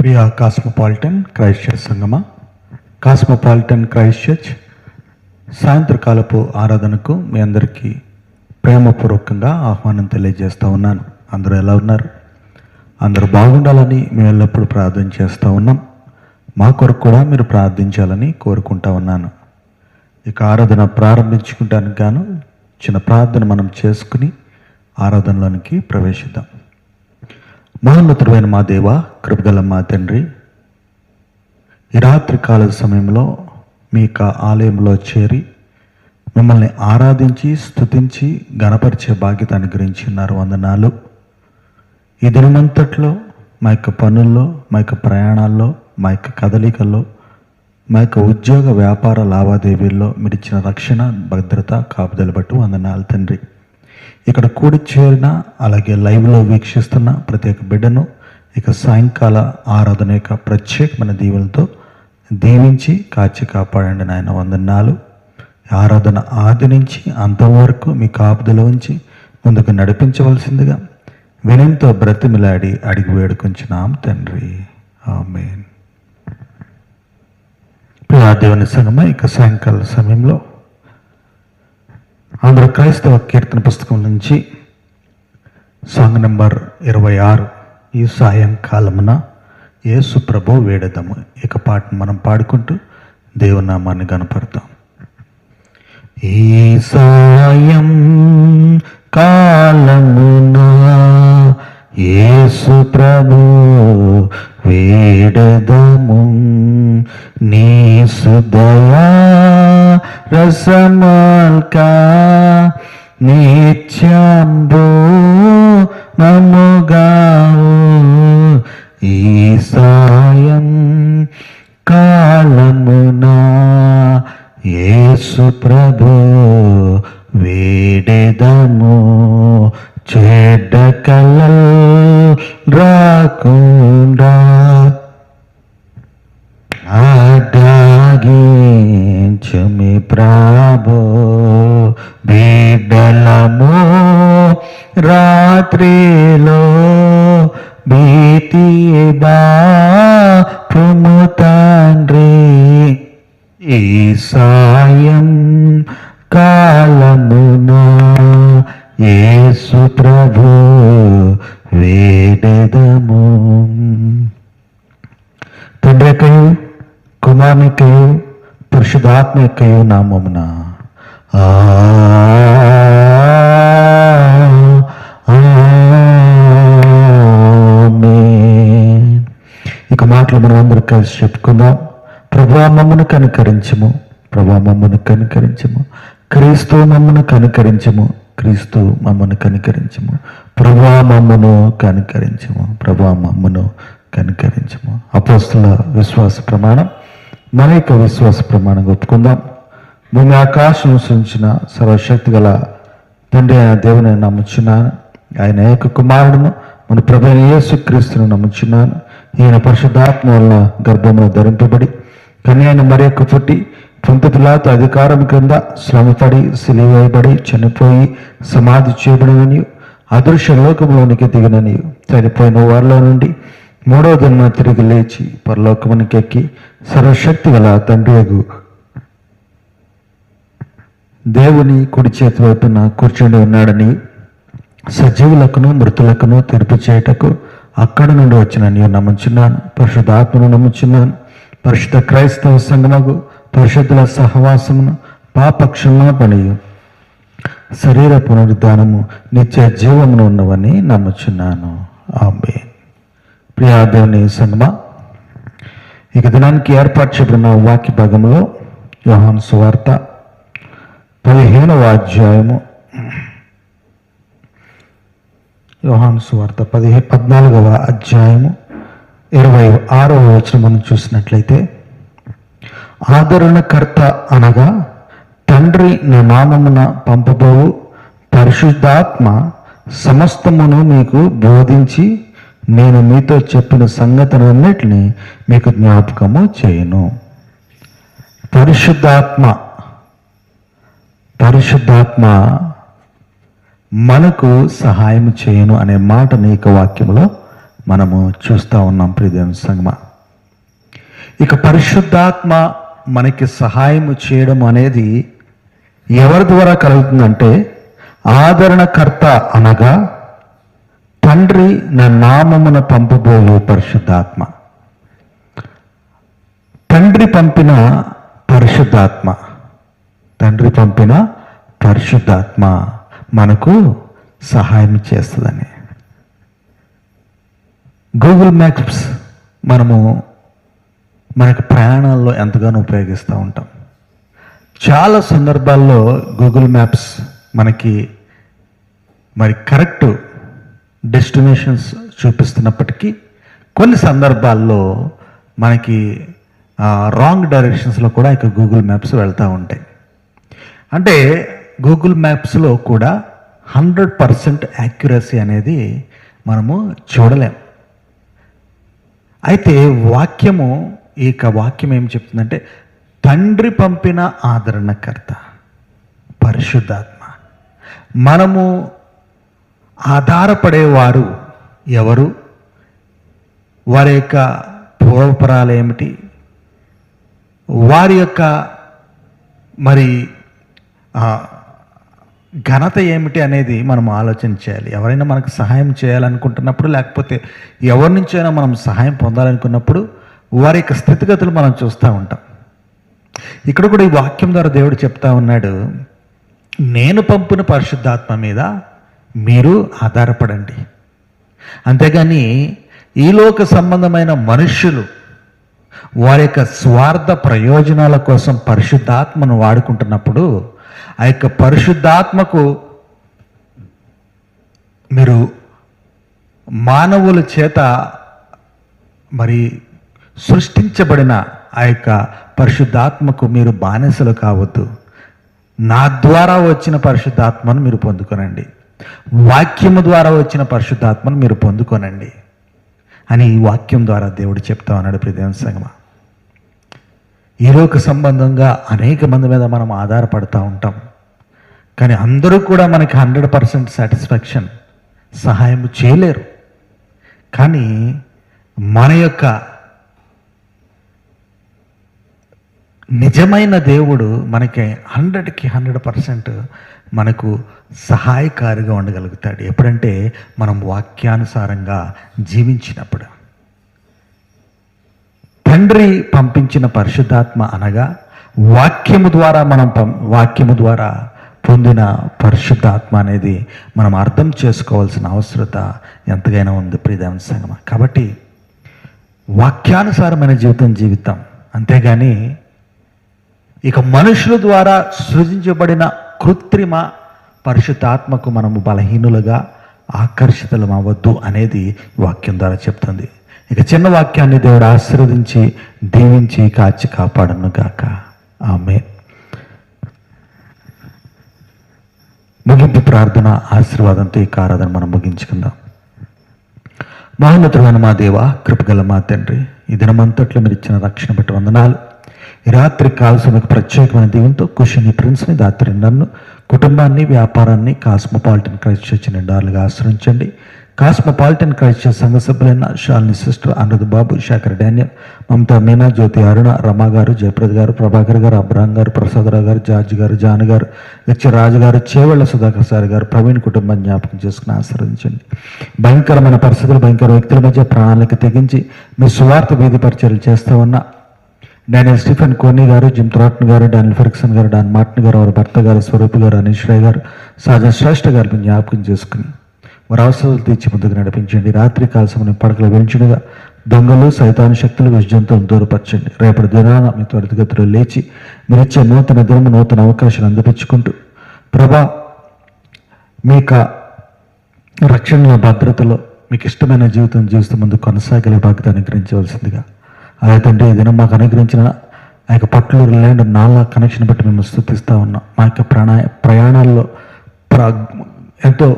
ప్రియ cosmopolitan Christ church సంగమ. Cosmopolitan Christ church సాయంత్రకాలపు ఆరాధనకు మీ అందరికీ ప్రేమపూర్వకంగా ఆహ్వానం తెలియజేస్తూ ఉన్నాను. అందరూ ఎలా ఉన్నారు? అందరూ బాగుండాలని మేము ఎల్లప్పుడూ ప్రార్థన చేస్తూ ఉన్నాం. మా కొరకు కూడా మీరు ప్రార్థించాలని కోరుకుంటా ఉన్నాను. ఇక ఆరాధన ప్రారంభించుకుంటానికి గాను చిన్న ప్రార్థన మనం చేసుకుని ఆరాధనలోనికి ప్రవేశిద్దాం. మహోన్నతుడైన మా దేవ కృపగల మా తండ్రి ఈ రాత్రి కాల సమయంలో మీ యొక్క ఆలయంలో చేరి మిమ్మల్ని ఆరాధించి స్థుతించి గణపరిచే బాధ్యత అనుగ్రహించి ఉన్నారు. వందనాలు. ఈ దినమంతట్లో మా యొక్క పనుల్లో మా యొక్క ప్రయాణాల్లో మా యొక్క కదలికల్లో మా యొక్క ఉద్యోగ వ్యాపార లావాదేవీల్లో మీరు ఇచ్చిన రక్షణ భద్రత కాపుదల బట్టి వందనాలు తండ్రి. ఇక్కడ కూడి చేరిన అలాగే లైవ్లో వీక్షిస్తున్న ప్రతి ఒక్క బిడ్డను ఇక సాయంకాల ఆరాధన యొక్క ప్రత్యేకమైన దీవులతో దీవించి కాచి కాపాడండి నాయన వందనాలు. ఆరాధన ఆది నుంచి అంతవరకు మీ కాపుదల ఉంచి ముందుకు నడిపించవలసిందిగా వినయంతో బ్రతిమిలాడి అడిగి వేడుకొంచున్నాం తండ్రి. ఆమెన్. దేవుని సంగమ ఇక సాయంకాల సమయంలో ఆంధ్ర క్రైస్తవ కీర్తన పుస్తకం నుంచి సాంగ్ నెంబర్ ఇరవై ఆరు. ఈ సాయంకాలమున యేసు ప్రభు వేడదము. ఇక పాటను మనం పాడుకుంటూ దేవునామాన్ని కనపడతాం ఈ సాయం కాలమున యేసు ప్రభు వేడదము నీ సుదయా రసమాల్క నిత్యంబో నముగావు. ఈ సాయం కాలమునా యేసు ప్రభు వేడెదము చెడ్డ కలల్ రాకుండా అడ్డాగించుమి ప్రాభో బిడ్డలము రాత్రిలో భీతి బాము తండ్రి. ఈ సాయం కాలం యేసు ప్రభు వేడెదము. తండ్రికయు కుమారునికయు పరిశుధాత్మకయు నామమున. ఆమేన్. ఇక మాటలు మనం అందరూ కలిసి చెప్పుకుందాం. ప్రభా మమ్మను కనుకరించము. ప్రభా మమ్మను కనికరించము. క్రీస్తు మమ్మను కనుకరించము. క్రీస్తు మమ్మను కనికరించము. ప్రభా మమ్మను కనికరించము. ప్రభా మమ్మను కనికరించము. అపోస్తుల విశ్వాస ప్రమాణం. మన యొక్క విశ్వాస ప్రమాణం ఒప్పుకుందాం. భూమి ఆకాశం సృష్టించిన సర్వశక్తి గల తండ్రి అయిన దేవుని నమ్ముచున్నాను. ఆయన యొక్క కుమారుడును మన ప్రభు యేసు క్రీస్తును నమ్ముచున్నాను. ఈయన పరిశుద్ధాత్మ వల్ల గర్భంలో ధరింపబడి కన్యాన్ని మరి యొక్క పుట్టి పొంతపిలాతు అధికారం క్రింద శ్రమపడి సిలివేయబడి చనిపోయి సమాధి చేయబడినని అదృశ్య లోకంలోనికి దిగినని చనిపోయిన వారిలో నుండి మూడవ జన్మ తిరిగి లేచి పరలోకమునికి ఎక్కి సర్వశక్తి గల తండ్రి దేవుని కుడి చేతి వైపున కూర్చుండి ఉన్నాడని సజీవులకును మృతులకును తీర్పు చేయుటకు అక్కడ నుండి వచ్చిన నేను నమ్ముచున్నాను. పరిశుద్ధాత్మను నమ్ముచున్నాను. పరిశుద్ధ క్రైస్తవ సంఘమగు పరిశుద్ధుల సహవాసమును పాపక్షమ పనియు శరీర పునరుద్ధానము నిత్య జీవమును ఉన్నవని నమ్ముచున్నాను. ఆమె ప్రియాదేవుని సంగమ ఇక దినానికి ఏర్పాటు చేయబడిన వాక్య భాగంలో యోహాను సువార్త పదిహేనవ అధ్యాయము యోహాన్ సువార్త పదిహే పద్నాలుగవ అధ్యాయము ఇరవై ఆరవ వచనం మనం చూసినట్లయితే ఆదరణకర్త అనగా తండ్రి నా నామమున పంపబోవు పరిశుద్ధాత్మ సమస్తమును మీకు బోధించి నేను మీతో చెప్పిన సంగతులన్నిటిని మీకు జ్ఞాపకము చేయను. పరిశుద్ధాత్మ పరిశుద్ధాత్మ మనకు సహాయం చేయను అనే మాట నీక వాక్యంలో మనము చూస్తూ ఉన్నాం ప్రియదేవుని సంగమ. ఇక పరిశుద్ధాత్మ మనకి సహాయం చేయడం అనేది ఎవరి ద్వారా కలుగుతుందంటే ఆదరణకర్త అనగా తండ్రి నా నామమున పంపబోయే పరిశుద్ధాత్మ. తండ్రి పంపిన పరిశుద్ధాత్మ. తండ్రి పంపిన పరిశుద్ధాత్మ మనకు సహాయం చేస్తుందని. గూగుల్ మ్యాప్స్ మనము మనకు ప్రయాణాల్లో ఎంతగానో ఉపయోగిస్తూ ఉంటాం. చాలా సందర్భాల్లో గూగుల్ మ్యాప్స్ మనకి మరి కరెక్ట్ డెస్టినేషన్స్ చూపిస్తున్నప్పటికీ కొన్ని సందర్భాల్లో మనకి రాంగ్ డైరెక్షన్స్లో కూడా ఇక గూగుల్ మ్యాప్స్ వెళ్తూ ఉంటాయి. అంటే గూగుల్ మ్యాప్స్లో కూడా హండ్రెడ్ పర్సెంట్ యాక్యురసీ అనేది మనము చూడలేం. అయితే వాక్యము ఈ యొక్క వాక్యం ఏం చెప్తుందంటే తండ్రి పంపిన ఆదరణకర్త పరిశుద్ధాత్మ. మనము ఆధారపడేవారు ఎవరు? వారి యొక్క పూర్వపరాలు ఏమిటి? వారి యొక్క మరి ఘనత ఏమిటి అనేది మనం ఆలోచన చేయాలి. ఎవరైనా మనకు సహాయం చేయాలనుకుంటున్నప్పుడు లేకపోతే ఎవరి నుంచైనా మనం సహాయం పొందాలనుకున్నప్పుడు వారి యొక్క స్థితిగతులు మనం చూస్తూ ఉంటాం. ఇక్కడ కూడా ఈ వాక్యం ద్వారా దేవుడు చెప్తా ఉన్నాడు నేను పంపిన పరిశుద్ధాత్మ మీద మీరు ఆధారపడండి. అంతేగాని ఈలోక సంబంధమైన మనుష్యులు వారి యొక్క స్వార్థ ప్రయోజనాల కోసం పరిశుద్ధాత్మను వాడుకుంటున్నప్పుడు ఆ యొక్క పరిశుద్ధాత్మకు మీరు మానవుల చేత మరి సృష్టించబడిన ఆ యొక్క పరిశుద్ధాత్మకు మీరు బానిసలు కావద్దు. నా ద్వారా వచ్చిన పరిశుద్ధాత్మను మీరు పొందుకోనండి. వాక్యము ద్వారా వచ్చిన పరిశుద్ధాత్మను మీరు పొందుకోనండి. అని ఈ వాక్యం ద్వారా దేవుడు చెప్తా ఉన్నాడు ప్రదేవ సంగమ ఈలోక సంబంధంగా అనేక మంది మీద మనం ఆధారపడతా ఉంటాం. కానీ అందరూ కూడా మనకి హండ్రెడ్ పర్సెంట్ సాటిస్ఫాక్షన్ సహాయం చేయలేరు. కానీ మన యొక్క నిజమైన దేవుడు మనకి హండ్రెడ్కి హండ్రెడ్ పర్సెంట్ మనకు సహాయకారిగా ఉండగలుగుతాడు. ఎప్పుడంటే మనం వాక్యానుసారంగా జీవించినప్పుడు. తండ్రి పంపించిన పరిశుద్ధాత్మ అనగా వాక్యము ద్వారా మనం పం- వాక్యము ద్వారా పొందిన పరిశుద్ధాత్మ అనేది మనం అర్థం చేసుకోవాల్సిన అవసరత ఎంతగానో ఉంది ప్రియదేవన సంగమ. కాబట్టి వాక్యానుసారమైన జీవితం జీవితం. అంతేగాని ఇక మనుషుల ద్వారా సృజించబడిన కృత్రిమ పరిశుద్ధాత్మకు మనము బలహీనులుగా ఆకర్షితులం అవ్వద్దు అనేది వాక్యం ద్వారా చెప్తుంది. ఇక చిన్న వాక్యాన్ని దేవుడు ఆశీర్వదించి దీవించి కాచి కాపాడను గాక. ఆమె ముగింపు ప్రార్థన ఆశీర్వాదంతో ఈ ఆరాధన మనం ముగించుకుందాం. మహోన్నతులైన మా దేవ కృపగల మా తండ్రి ఈ దినమంతట్లో మీరు ఇచ్చిన రక్షణ బట్టి వందనాలు. రాత్రి కాల్సిన ఒక ప్రత్యేకమైన దీవంతో కుషిని ప్రిన్స్ని దాత్రి నన్ను కుటుంబాన్ని వ్యాపారాన్ని కాస్మోపాలిటన్ క్రైస్ట్ చర్చిని డార్లుగా ఆశ్రయించండి. కాస్మోపాలిటన్ క్రైస్ట్ చర్చ్ సంఘ సభ్యులైన షాలిని సిస్టర్ అనురుద్ బాబు శేఖర్ డానియల్ మమతా మీనా జ్యోతి అరుణ రమా గారు జయప్రద్ గారు ప్రభాకర్ గారు అబ్రాహం గారు ప్రసాదరావు గారు జార్జ్ గారు జాన్ గారు హెచ్ రాజు గారు చేవళ్ళ సుధాకర్ సార్ గారు ప్రవీణ్ కుటుంబాన్ని జ్ఞాపకం చేసుకుని ఆశ్రయించండి. భయంకరమైన పరిస్థితులు భయంకర వ్యక్తుల మధ్య ప్రాణాలకు తెగించి మీ సువార్త వీధి పరిచయలు చేస్తూ ఉన్న డానియల్ స్టీఫెన్ కోనీ గారు జిమ్ త్రాట్న్ గారు డానియల్ ఫెరిక్సన్ గారు డాన్ మార్టిన్ గారు వారి భర్త గారు స్వరూప్ గారు అనీష్ రాయ్ గారు సాజన్ శ్రేష్ఠ గారిని జ్ఞాపకం చేసుకుని వారి అవసరాలు తీర్చి ముందుకు నడిపించండి. రాత్రి కాల సమయం పడకలు వెలించుడుగా దొంగలు సైతాను శక్తులు విజయంతం దూరపరచండి. రేపటి దినాన మీ త్వరితగతిలో లేచి మీరిచ్చే నూతన దినము నూతన అవకాశాలు అందిపించుకుంటూ ప్రభా మీ యొక్క రక్షణలో భద్రతలో మీకు ఇష్టమైన జీవితం జీవిస్తూ ముందు కొనసాగలే బాధ్యత అనుగ్రహించవలసిందిగా అదే తండ్రి ఈ దినం మాకు అనుగ్రహించిన ఆ యొక్క పట్లూరు ల్యాండ్ నాలా కనెక్షన్ బట్టి మేము స్థుతిస్తూ ఉన్నాం. మా యొక్క ప్రాణ ప్రయాణాల్లో ప్ర ఎంతో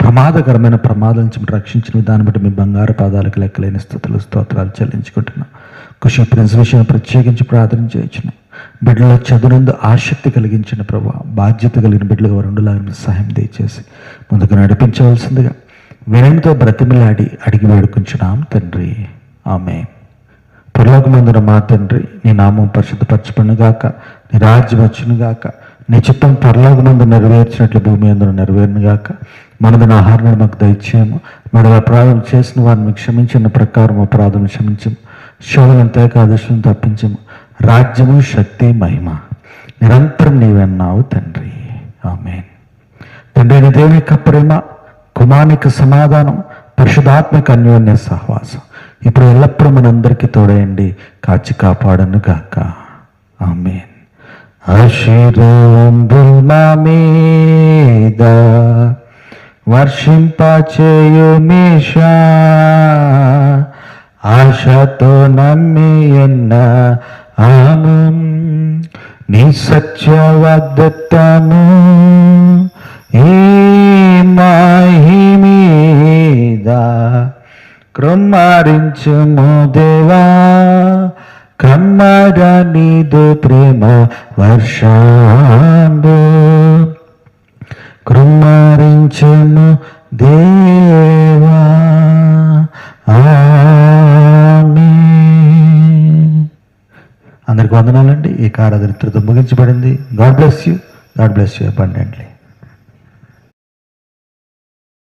ప్రమాదకరమైన ప్రమాదం నుంచి రక్షించిన దాన్ని బట్టి మీ బంగారు పాదాలకు లెక్కలేని స్థుతులు స్తోత్రాలు చెల్లించుకుంటున్నాం. కుషి ప్రిన్స్ విషయం ప్రత్యేకించి ప్రార్థన చేయొచ్చును బిడ్డల చదువునందు ఆసక్తి కలిగించిన ప్రభు బాధ్యత కలిగిన బిడ్డలుగా వారు సహాయం దయచేసి ముందుకు నడిపించవలసిందిగా వినయంతో బ్రతిమిలాడి అడిగి వేడుకుంటున్నాం తండ్రి. ఆమె పరలోకమందున మా తండ్రి నీ నామం పరిశుద్ధపరచబడినగాక నీ రాజ్యం వచ్చినగాక నీ చిత్తం పరలోకమందు నెరవేర్చినట్లు భూమి అందరూ నెరవేరునుగాక మనదిన ఆహారం మాకు దయచేయము. మన అపరాధం చేసిన వారిని క్షమించిన ప్రకారం అపరాధం క్షమించము. శోధనం ఏకాదశం తప్పించము. రాజ్యము శక్తి మహిమ నిరంతరం నీవన్నావు తండ్రి. ఆమె తండ్రి దేవి యొక్క ప్రేమ కుమానిక సమాధానం పరిశుధాత్మక అన్యోన్య సహవాసం. ఇప్పుడు ఎల్లప్పుడూ మనందరికీ తోడయండి కాచి కాపాడను గాక. ఆమెన్. ఆశీర్వాదంబుల్ మా మీద వర్షింపచేయుమేషా ఆశతో నమ్మియన్న ఆము నీ సత్య ఈ కృమ్మారించుము దేవా. కమ్మర నీదు ప్రేమ వర్షాంబు. కృమ్మరించుము దేవా. అందరికి వందనాలండి. ఈ కారాదరిత్రతో ముగించబడింది. God bless you. God bless you abundantly.